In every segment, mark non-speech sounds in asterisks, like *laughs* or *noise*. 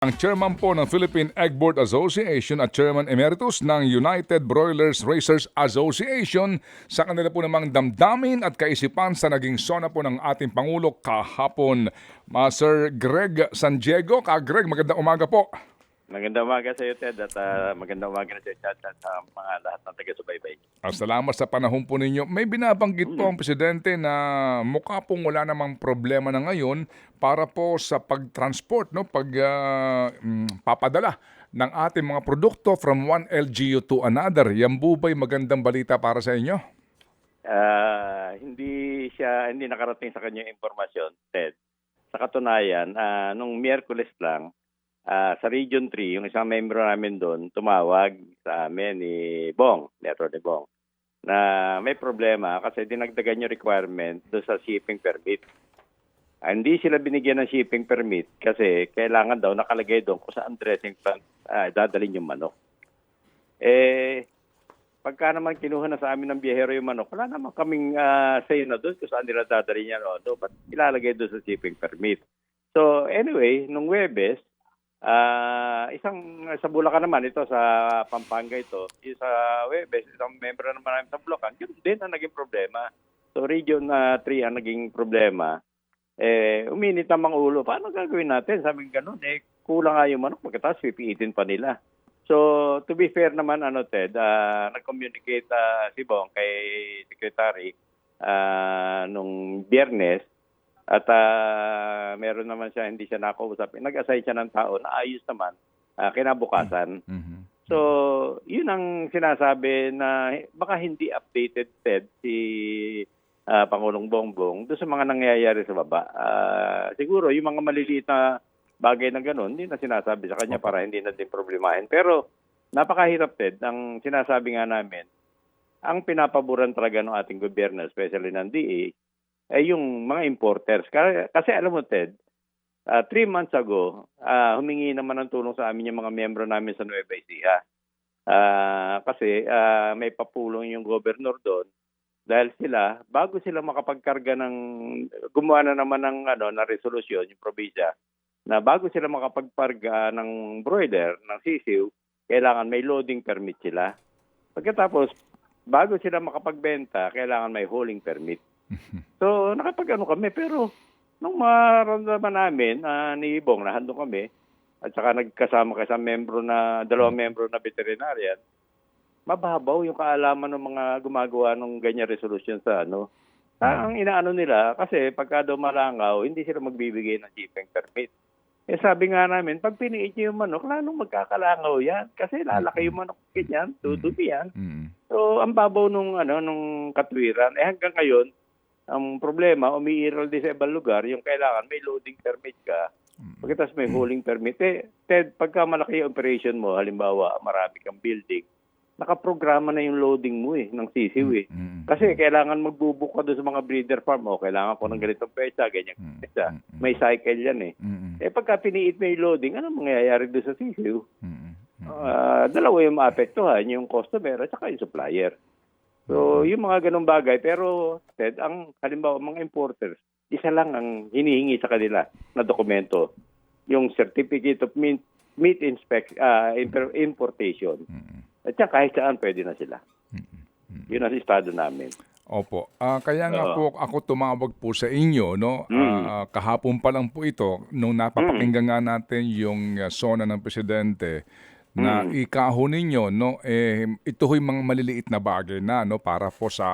Ang chairman po ng Philippine Egg Board Association at chairman emeritus ng United Broilers Racers Association sa kanila po namang damdamin at kaisipan sa naging sona po ng ating Pangulo kahapon. Ma Sir Greg San Diego, ka Greg, magandang umaga po. Magandang umaga sa iyo, Ted, at ah, magandang umaga na sa chat at sa mga lahat ng taga-subaybay. Ah, Salamat sa panahon po ninyo. May binabanggit po ang Presidente na mukha pong wala namang problema na ngayon para po sa pag-transport, no? pag ah, mm, papadala ng ating mga produkto from one LGU to another. Yan po ba'y magandang balita para sa inyo? Ah, hindi siya, hindi nakarating sa kanyang impormasyon, Ted. Sa katunayan, ah, nung Miyerkules lang, ah, sa Region 3, yung isang membro namin doon, tumawag sa amin ni Bong, ni Bong, na may problema kasi dinagdagan yung requirement doon sa shipping permit. Ah, hindi sila binigyan ng shipping permit kasi kailangan daw nakalagay doon kung saan dressing plant ah, dadalhin yung manok. Eh, pagka naman kinuha na sa amin ng biyahero yung manok, wala naman kaming ah, say na doon kung saan nila dadalhin yan o ba't ilalagay doon sa shipping permit. So anyway, nung Webes, ah isang sa Bulacan naman ito sa Pampanga ito, yung sa Webes, isang member naman namin sa Bulacan, yun din ang naging problema. So Region 3 ang naging problema. Eh, uminit ang mga ulo. Paano gagawin natin? Sabi ganun, eh, kulang nga yung manok, pagkatapos pipiitin pa nila. So, to be fair naman, ano, Ted, ah, nag-communicate ah, si Bong kay Secretary ah, nung biyernes at ah, meron naman siya, hindi siya nakausap. Nag-assign siya ng tao na ayos naman ah, kinabukasan. Mhm. So, yun ang sinasabi na baka hindi updated Ted si ah, Pangulong Bongbong doon sa mga nangyayari sa baba. Ah, siguro yung mga maliliit na bagay na gano'n, hindi na sinasabi sa kanya para hindi na din problemahin. Pero napakahirap Ted, ang sinasabi nga namin, ang pinapaboran talaga ng ating gobyerno, especially ng DA, ay yung mga importers. Kasi, alam mo Ted, Ah, three months ago, ah, humingi naman ng tulong sa amin yung mga miyembro namin sa Nueva Ecija. Ah, kasi ah, may papulong yung governor doon dahil sila bago sila makapagkarga ng gumawa na naman ng ano na resolusyon yung probinsya na bago sila makapagparga ng broiler ng sisiw kailangan may loading permit sila pagkatapos bago sila makapagbenta kailangan may hauling permit so nakapag-ano kami pero nung maramdaman namin ah, ni Bong na handong kami at saka nagkasama ka sa membro na dalawang membro na veterinarian mababaw yung kaalaman ng mga gumagawa ng ganyan resolution sa ano. Ah, Ang inaano nila, kasi pagka daw malangaw, hindi sila magbibigay ng shipping permit. Eh sabi nga namin, pag piniit niyo yung manok, lalong magkakalangaw yan. Kasi lalaki yung manok ganyan, tutubi yan. So, ang babaw nung, ano, nung katwiran, eh hanggang ngayon, ang problema, umiiral din sa ibang lugar, yung kailangan may loading permit ka, pagkatapos may hauling permit. Eh, Ted, pagka malaki yung operation mo, halimbawa, marami kang building, nakaprograma na yung loading mo eh, ng sisiw eh. Mhm. Kasi kailangan magbubuk ka doon sa mga breeder farm. O, kailangan ko ng ganitong pesa, ganyan Mm. pesa. Mm. May cycle yan eh. Eh pagka piniit mo yung loading, ano mangyayari doon sa sisiw? Mhm. Ah, dalawa yung maapektuhan, yung customer at saka yung supplier. So, yung mga ganong bagay. Pero, Ted, ang halimbawa, mga importers, isa lang ang hinihingi sa kanila na dokumento. Yung Certificate of Meat, meat inspect, ah, impor- Importation. At saka kahit saan pwede na sila. Yun ang estado namin. Opo. Ah, kaya nga po ako tumawag po sa inyo, no? Mm. Ah, kahapon pa lang po ito nung napapakinggan nga natin yung uh, sona ng presidente na Mm. ikaho ninyo, no? Eh ito ho'y mga maliliit na bagay na, no, para po sa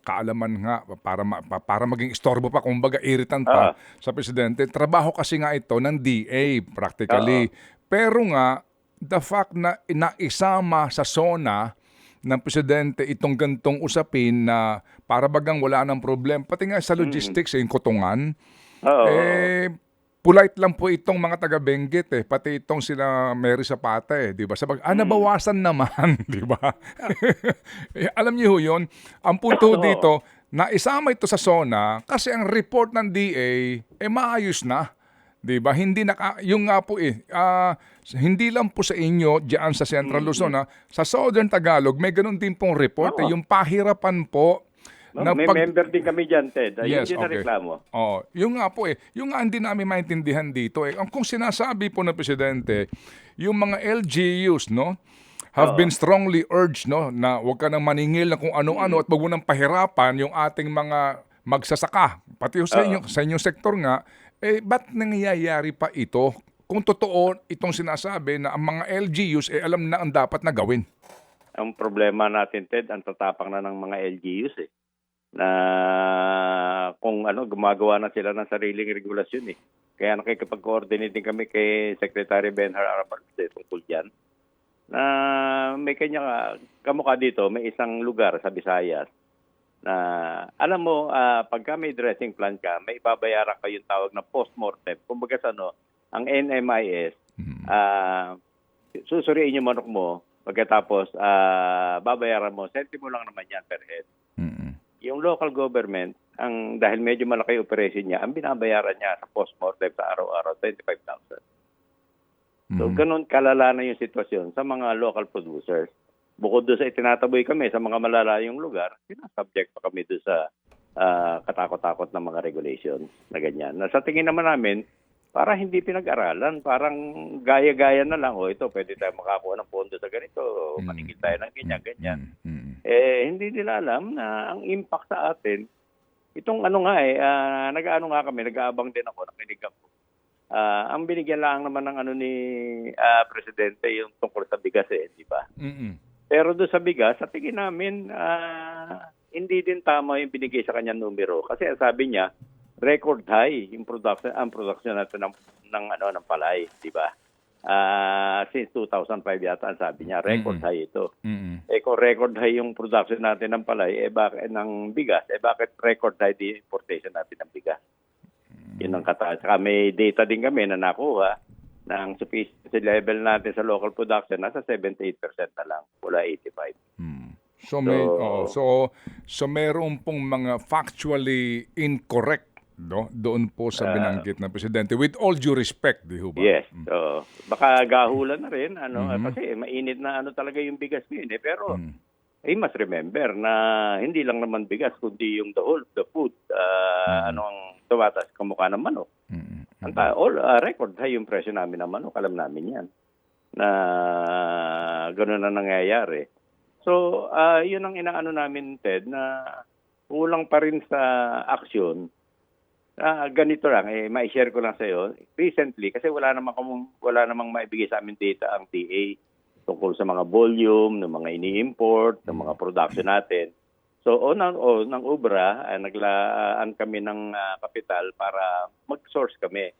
kaalaman nga para ma- pa- para maging istorbo pa kumbaga irritant pa Ah. sa presidente. Trabaho kasi nga ito ng DA practically. Pero nga the fact na naisama sa SONA ng presidente itong gantong usapin na para bagang wala ng problem, pati nga sa logistics, eh, yung kutungan, Oo. eh, polite lang po itong mga taga Benguet eh, pati itong sila Mary Zapata eh, di ba? Sabag, ah, nabawasan naman, *laughs* di ba? *laughs* eh, alam niyo yun, ang punto dito, na isama ito sa SONA kasi ang report ng DA, eh maayos na. 'Di ba? Hindi naka yung nga po eh ah, hindi lang po sa inyo diyan sa Central Luzon ha, sa Southern Tagalog may ganun din pong report eh, yung pahirapan po No, na may pag- member din kami dyan, Ted. Ayun Yes, din na okay. reklamo. Oh, yung nga po eh, yung nga hindi namin maintindihan dito eh. Ang kung sinasabi po ng presidente, yung mga LGUs, no, have been strongly urged, no, na huwag ka nang maningil na kung ano-ano at wag mo nang pahirapan yung ating mga magsasaka. Pati sa, inyo, sa inyong sektor nga, eh, ba't nangyayari pa ito? Kung totoo itong sinasabi na ang mga LGUs, eh, alam na ang dapat na gawin. Ang problema natin, Ted, ang tatapang na ng mga LGUs eh. Na kung ano, gumagawa na sila ng sariling regulasyon eh. Kaya nakikipag-coordinate din kami kay Secretary Benhar Araparte tungkol dyan. Na may kanya, kamukha dito, may isang lugar sa Visayas na alam mo, ah, pagka may dressing plan ka, may ibabayaran ka yung tawag na post-mortem. Kumbaga sa ano, ang NMIS, Mhm. ah susuriin yung manok mo, pagkatapos ah babayaran mo, sentimo lang naman yan per head. Mhm. Yung local government, ang dahil medyo malaki yung operation niya, ang binabayaran niya sa post-mortem sa araw-araw, 25,000. So, Mhm. ganun kalala na yung sitwasyon sa mga local producers. Bukod doon sa itinataboy kami sa mga malalayong lugar, sinasubject pa kami doon sa ah, katakot-takot na mga regulations na ganyan. Na sa tingin naman namin, para hindi pinag-aralan, parang gaya-gaya na lang, o ito, pwede tayo makakuha ng pondo sa ganito, Mm. maningil tayo ng ganyan, ganyan. Mhm. Eh, hindi nila alam na ang impact sa atin, itong ano nga eh, ah, nag-ano nga kami, nag-aabang din ako, nakinig ako. Ah, ang binigyan lang naman ng ano ni ah, Presidente yung tungkol sa bigas eh, di ba? Mhm. Pero doon sa bigas, sa tingin namin, ah, hindi din tama yung binigay sa kanya numero. Kasi sabi niya, record high yung production, ang production natin ng, ng, ano, ng palay, di ba? Ah, since 2005 yata ang sabi niya, record Mm-mm. high ito. Mhm. Eh kung record high yung production natin ng palay, eh bakit ng bigas, eh bakit record high yung importation natin ng bigas? Yun ang kataas. Saka may data din kami na nakuha na ang sufficiency level natin sa local production nasa 78% na lang, wala 85. Hmm. So may So- oo, so so meron pong mga factually incorrect no doon po sa Ah. binanggit ng presidente with all due respect di ho ba? Yes. So, baka gahulan na rin ano Mhm. kasi mainit na ano talaga yung bigas ngayon eh. Pero Mm. eh must remember na hindi lang naman bigas kundi yung the whole the food uh, ano ang tumatas kamukha ng manok. Mm. Ang ta- all uh, record high yung presyo namin ng manok, alam namin 'yan. Na gano'n na nangyayari. So, ah, 'yun ang inaano namin Ted na kulang pa rin sa aksyon. Ah, ganito lang eh mai-share ko lang sa iyo. Recently kasi wala namang wala namang maibigay sa amin data ang TA tungkol sa mga volume ng mga ini-import, ng mga production natin. So, o ng, o, ng UBRA, ah, naglaan kami ng ah, kapital para mag-source kami.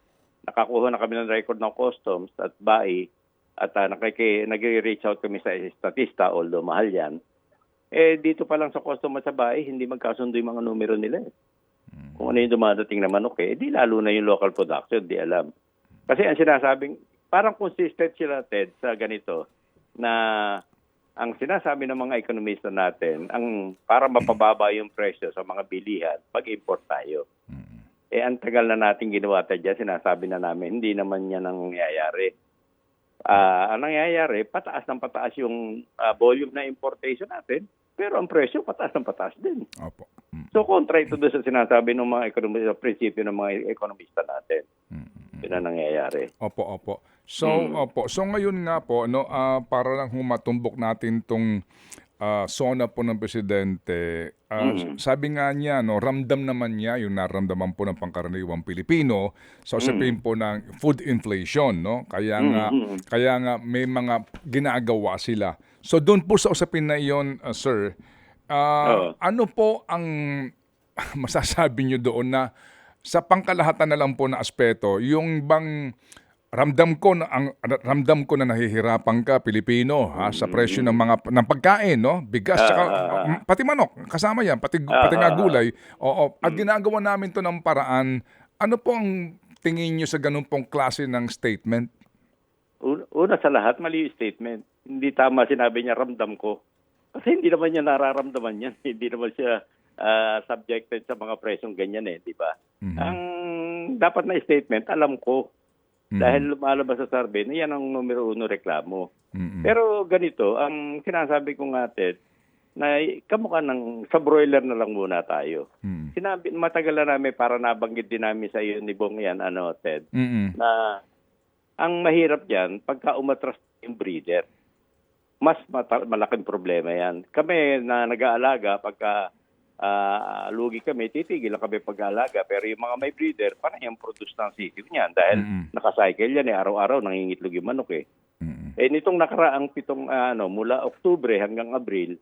Nakakuha na kami ng record ng customs at BAI at uh, nag-reach out kami sa statista, although mahal yan. Eh, dito pa lang sa customs at sa BAI, hindi magkasundo yung mga numero nila. Eh. Kung ano yung dumadating na manok eh, di lalo na yung local production, di alam. Kasi ang sinasabing, parang consistent sila, Ted, sa ganito, na ang sinasabi ng mga ekonomista natin, ang para mapababa yung presyo sa mga bilihan, pag-import tayo. Mm. Eh, ang tagal na natin ginawa tayo dyan, sinasabi na namin, hindi naman yan ang nangyayari. Ah, ang nangyayari, pataas ng pataas yung ah, volume na importation natin, pero ang presyo pataas ng pataas din. Opo. Mm. So, kontra ito doon sa sinasabi ng mga ekonomista, prinsipyo ng mga ekonomista natin. Mm. Yun ang nangyayari. Opo, opo. So, Mm. opo. So ngayon nga po, no, ah, para lang humatumbok natin tong ah, sona po ng presidente, ah, Mm. sabi nga niya, no, ramdam naman niya yung naramdaman po ng pangkaraniwang Pilipino sa usapin po ng food inflation, no? Kaya nga, Mm, mm. kaya nga may mga ginagawa sila. So doon po sa usapin na iyon, ah, sir, ah, Oo. ano po ang *laughs* masasabi niyo doon na sa pangkalahatan na lang po na aspeto, yung bang ramdam ko na ang ramdam ko na nahihirapan ka Pilipino ha sa presyo ng mga ng pagkain no bigas Ah, tsaka ah, ah. mm, pati manok kasama yan pati Ah, pati nga ah, ah. gulay oo at ginagawa namin to ng paraan ano po ang tingin niyo sa ganun pong klase ng statement Una, sa lahat, mali yung statement. Hindi tama sinabi niya, ramdam ko. Kasi hindi naman niya nararamdaman yan. *laughs* Hindi naman siya ah, subjected sa mga presyong ganyan eh, di ba? Mhm. Ang dapat na statement, alam ko. Mhm. Dahil lumalabas sa survey na yan ang numero uno reklamo. Mhm. Pero ganito, ang sinasabi ko nga, Ted, na kamukha ng sa broiler na lang muna tayo. Mm. Sinabi, matagal na namin para nabanggit din namin sa iyo ni Bong yan, ano, Ted, Mm. na ang mahirap diyan pagka umatras yung breeder. Mas mata- malaking problema yan. Kami na nag-aalaga, pagka ah, lugi kami, titigil lang kami pag-aalaga. Pero yung mga may breeder, parang yung produce ng sisiw niyan. Dahil Mm. nakacycle yan eh, araw-araw nangingitlog yung manok eh. Mm. Eh nitong nakaraang pitong ah, ano mula Oktubre hanggang Abril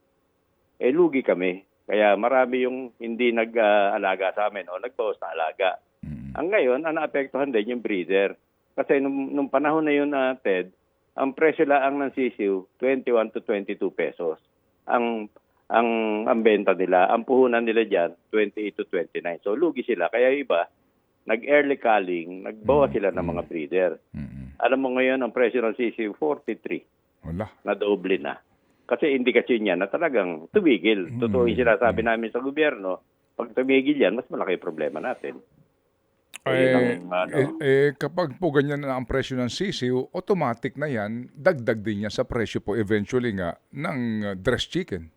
eh lugi kami. Kaya marami yung hindi nag-alaga sa amin o nagbawas na alaga. Mm. Ang ngayon, ang naapektuhan din yung breeder. Kasi nung, nung panahon na yun, na Ted, ang presyo lang ng sisiw, 21 to 22 pesos. Ang ang ang benta nila, ang puhunan nila diyan 28 to 29. So lugi sila. Kaya iba, nag-early culling, nagbawa sila ng mga breeder. Mm. Alam mo ngayon, ang presyo ng sisiw, 43 Wala. na doble na. Kasi indikasyon niya na talagang tumigil. Totoo yung sinasabi namin sa gobyerno, pag tumigil yan, mas malaki yung problema natin. Eh, ang, ano, eh, eh, kapag po ganyan na ang presyo ng sisiw, automatic na yan, dagdag din niya sa presyo po eventually nga ng uh, dressed chicken.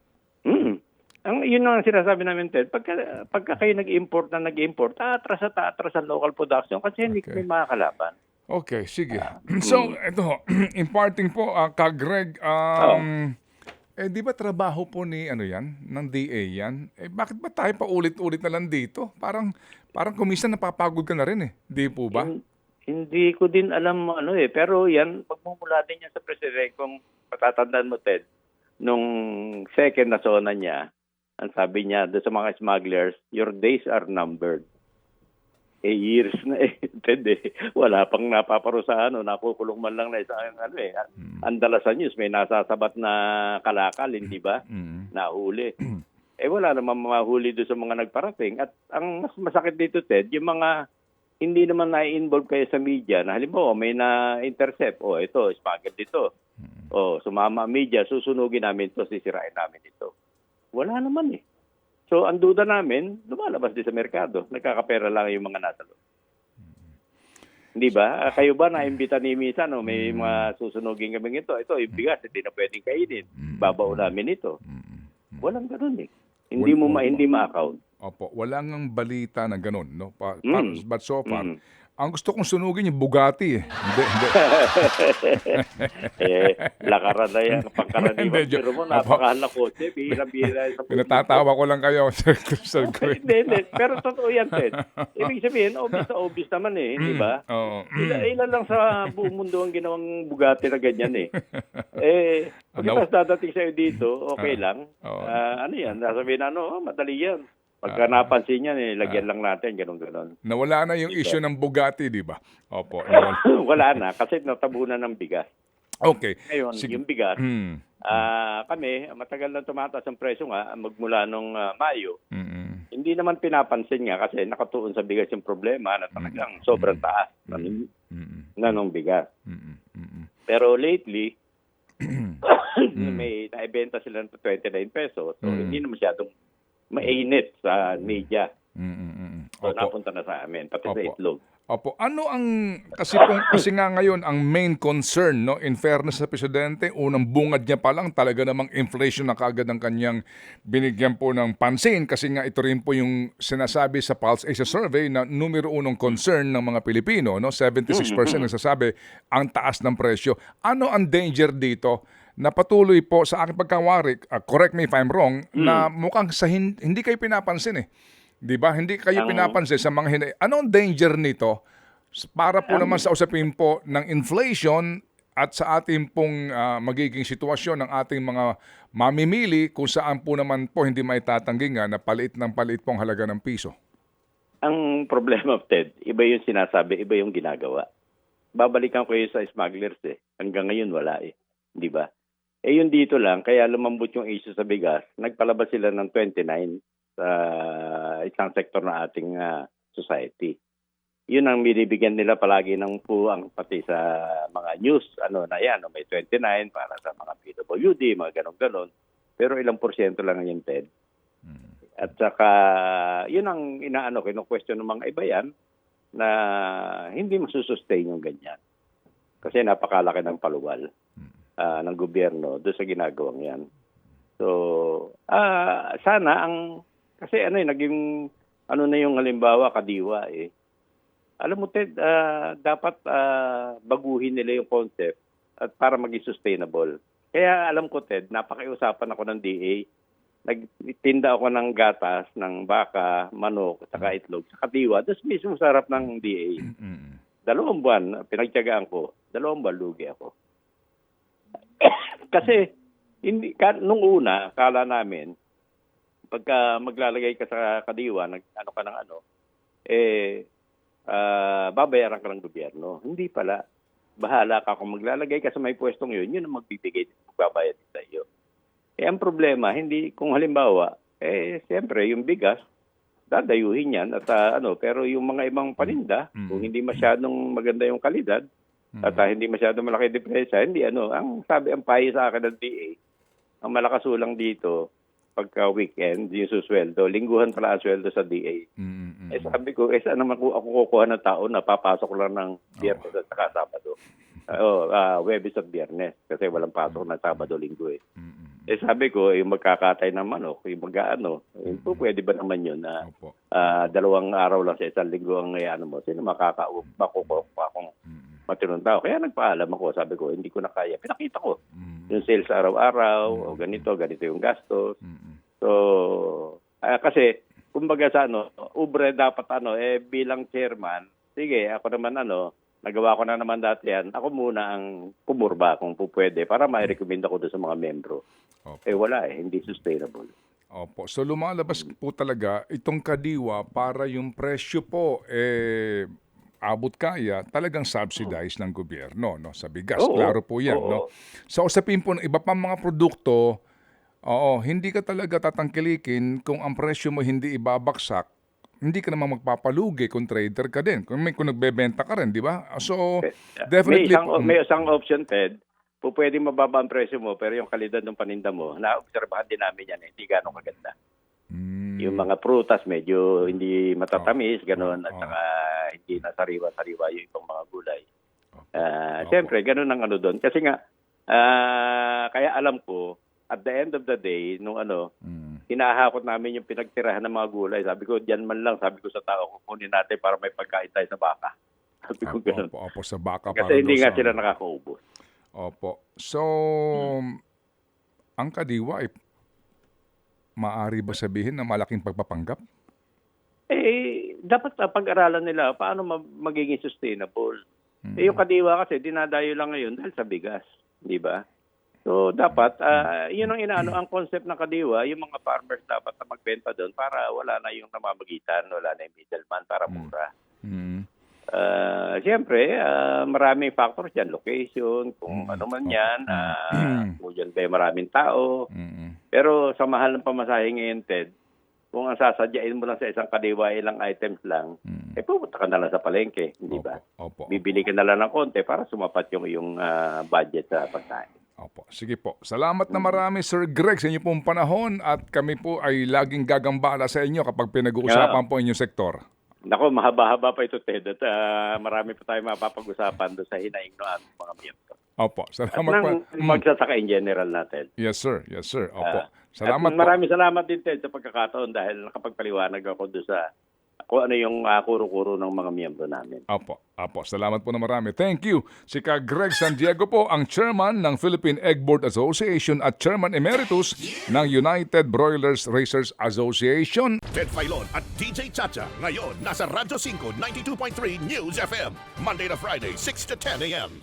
Ang, yun ang sinasabi namin, Ted. Pagka, pagka kayo nag-import na nag-import, taatras at taatras ang local production kasi hindi Okay. kami makakalaban. Okay, sige. *clears throat* so, ito, *clears throat* imparting po, uh, ka Greg, Oh. um, eh di ba trabaho po ni ano yan, ng DA yan? Eh bakit ba tayo pa ulit-ulit na lang dito? Parang parang kumisan napapagod ka na rin eh. Di po ba? Hin- Hindi ko din alam ano eh. Pero yan, magmumula din yan sa presidente. Kung patatandaan mo, Ted, nung second na zona niya, ang sabi niya doon sa mga smugglers, your days are numbered. Eh, years na eh, *laughs* Ted eh. Wala pang napaparusahan o nakukulong man lang na isang ano eh. Ang dalasan news, may nasasabat na kalakal, hindi ba? Mm. Nahuli. *clears throat* eh wala naman mahuli doon sa mga nagparating. At ang mas masakit dito, Ted, yung mga hindi naman na-involve kayo sa media na halimbawa may na-intercept, o ito, smuggled dito. O sumama ang media, susunugin namin to, sisirain namin ito. Wala naman eh. So ang duda namin, lumalabas din sa merkado. Nagkakapera lang yung mga nasa loob. Hindi ba? Ah, Kayo ba na-imbita ni Misa, no? may mga susunugin kami ito. Ito, yung bigas, hindi na pwedeng kainin. Babao namin ito. Walang ganun eh. Hindi mo ma, hindi ma-account. Opo, wala ngang balita na ganun, no? Pa, pa- Mm. but so far, Mm. Ang gusto kong sunugin yung Bugatti eh. Hindi, hindi. *laughs* eh, lakaran na yan. Pangkaraniwan. Pero mo, napakahal na kotse. Bihira-bihira Pinatatawa ko lang kayo, *laughs* Sir, Sir Greg. Hindi, hindi. Pero totoo yan, Ted. Ibig sabihin, obvious na obvious naman eh. Di ba? Oo. Ilan, ilan lang sa buong mundo ang ginawang Bugatti na ganyan eh. *laughs* Eh, pagkatapos dadating sa'yo dito, okay lang. Oo. Ah, ano yan? Nasabihin na, ano, oh, madali yan. Pagka napansin yan, eh, lagyan lang natin, ganun-ganon. Nawala na yung issue ng Bugatti, di ba? Opo. *laughs* nawala. Wala na, kasi natabunan ng bigas. Okay. Ngayon, Sige. yung bigas, Hmm. ah kami, matagal na tumataas ang presyo nga, magmula nung ah, Mayo, Mm-mm. hindi naman pinapansin nga kasi nakatuon sa bigas yung problema na talagang sobrang taas na, Mm-mm. na nung bigas. Mm-mm. Mm-mm. Pero lately, *coughs* *coughs* may naibenta sila ng 29 pesos. So, Mm. hindi na masyadong mainit sa media. Mm-mm. So, Opo. napunta na sa amin, pati sa Opo. itlog. Opo. Ano ang kasi kung kasi nga ngayon ang main concern no in fairness sa presidente unang bungad niya pa lang talaga namang inflation na kagad ang kanyang binigyan po ng pansin kasi nga ito rin po yung sinasabi sa Pulse Asia survey na numero unong concern ng mga Pilipino no 76% nagsasabi ang taas ng presyo. Ano ang danger dito? Na patuloy po sa aking pagkawari, uh, correct me if I'm wrong, na mukhang sa hin- hindi kayo pinapansin eh. 'Di ba? Hindi kayo Ang- pinapansin sa mga hindi. Anong danger nito para po naman sa usapin po ng inflation at sa ating pong ah, magiging sitwasyon ng ating mga mamimili kung saan po naman po hindi maitatanggi nga na paliit ng paliit pong halaga ng piso. Ang problema, Ted, iba yung sinasabi, iba yung ginagawa. Babalikan ko yun sa smugglers eh. Hanggang ngayon wala eh. Di ba? Eh yun dito lang, kaya lumambot yung issue sa bigas, nagpalabas sila ng 29 sa isang sektor ng ating ah, society. Yun ang binibigyan nila palagi ng puwang pati sa mga news. Ano na yan, may 29 para sa mga PWD, mga ganon-ganon. Pero ilang porsyento lang yun, Ted. At saka, yun ang inaano, kino-question ng mga iba yan na hindi masusustain yung ganyan. Kasi napakalaki ng paluwal ah, ng gobyerno doon sa ginagawang yan. So, ah sana ang kasi ano eh naging ano na yung halimbawa kadiwa eh. Alam mo Ted, ah, dapat ah, baguhin nila yung concept at para maging sustainable. Kaya alam ko Ted, napakiusapan ako ng DA. Nagtinda ako ng gatas, ng baka, manok, saka itlog, sa kadiwa. Tapos mismo sa harap ng DA. Dalawang buwan, pinagtyagaan ko. Dalawang buwan, lugi ako. *coughs* Kasi, hindi, ka, nung una, kala namin, pagka maglalagay ka sa kadiwa, nag, ano ka ng ano, eh, ah, babayaran ka ng gobyerno. Hindi pala. Bahala ka kung maglalagay ka sa may pwestong yun, yun ang magbibigay, magbabayad sa iyo. Eh, ang problema, hindi, kung halimbawa, eh, siyempre, yung bigas, dadayuhin yan at ah, ano pero yung mga ibang paninda Mm. kung hindi masyadong maganda yung kalidad at ah, hindi masyadong malaki diferensya hindi ano ang sabi ang payo sa akin ng DA ang malakas ulang dito pagka weekend yung susweldo lingguhan pala ang sweldo sa DA Mm. eh sabi ko eh saan naman ko ako kukuha ng tao na papasok lang ng biyernes at saka sabado? Ah, oh, ah, Webes at biyernes kasi walang pasok na sabado linggo eh. Mm. eh sabi ko yung magkakatay ng manok yung mag-ano eh, po, pwede ba naman yun na ah, dalawang araw lang sa isang linggo ang ano mo, sino makakaup, makukuha pa akong Mm. Matinong tao. Kaya nagpaalam ako, sabi ko, hindi ko na kaya. Pinakita ko Mm. yung sales araw-araw, o ganito, ganito yung gastos. Mm. So, ah, kasi, kumbaga sa ano, ubre dapat ano, eh bilang chairman, sige, ako naman ano, nagawa ko na naman dati yan, ako muna ang pumurba kung po pwede para ma-recommend ako doon sa mga membro. Opo. Eh wala eh, hindi sustainable. Opo. So lumalabas po talaga itong kadiwa para yung presyo po eh abot kaya talagang subsidized ng gobyerno no sa bigas. Oo. Klaro po 'yan Oo. no. Sa usapin po ng iba pang mga produkto, oo, hindi ka talaga tatangkilikin kung ang presyo mo hindi ibabaksak. Hindi ka naman magpapalugi kung trader ka din. Kung, may, kung nagbebenta ka rin, di ba? So, definitely... may isang, may isang option, Ted. Po pwede mababa ang presyo mo, pero yung kalidad ng paninda mo, naobserbahan din namin yan, eh, hindi gano'ng kaganda. Mm, Yung mga prutas, medyo hindi matatamis, gano'n, at Oo. saka hindi nasariwa-sariwa yung ibang mga gulay. Ah, Opo. Siyempre, gano'n ang ano doon. Kasi nga, ah, kaya alam ko, at the end of the day, nung ano, mm, hinahakot namin yung pinagtirahan ng mga gulay. Sabi ko, diyan man lang, sabi ko sa tao, kukunin natin para may pagkain tayo sa baka. *laughs* Sabi ko opo, gano'n. opo, opo, sa baka para Kasi hindi nga sa- sila nakakaubos. Opo. So, ang kadiwa ay maari ba sabihin na malaking pagpapanggap? Eh, dapat ah, pag-aralan nila paano ma- magiging sustainable. Mm. Eh, yung kadiwa kasi dinadayo lang ngayon dahil sa bigas, di ba? So, dapat, ah, yun ang inaano, ang concept ng kadiwa, yung mga farmers dapat na magbenta doon para wala na yung namamagitan, wala na yung middleman para mura. Mm. Ah, Siyempre, ah, maraming factors yan, location, kung Mm. ano man yan, ah, kung dyan ba yung maraming tao. Mm. Pero sa mahal ng pamasahe ngayon, Ted, kung ang sasadyain mo lang sa isang kadiwa, ilang items lang, Mm. eh pupunta ka na lang sa palengke, hindi ba? Opo. Opo. Bibili ka na lang ng konti para sumapat yung yung ah, budget sa pagkain. Opo. Sige po. Salamat na marami Sir Greg sa inyo pong panahon at kami po ay laging gagambala sa inyo kapag pinag-uusapan po inyong sektor. Nako, mahaba-haba pa ito, Ted. At ah, marami pa tayong mapapag-usapan doon sa hinaing ng ating mga miyembro. Opo. At Salamat po. ng Mm. magsasaka in general natin. Yes sir. Yes sir. Opo. Ah, Salamat at po. maraming salamat din, Ted, sa pagkakataon dahil nakapagpaliwanag ako doon sa kung ano yung ah, kuro-kuro ng mga miyembro namin. Apo, apo. Salamat po na marami. Thank you. Si Ka Greg San Diego po ang chairman ng Philippine Egg Board Association at chairman emeritus ng United Broilers Racers Association. Ted Filon at DJ Chacha. Ngayon, nasa Radyo 5, 92.3 News FM. Monday to Friday, 6 to 10 a.m.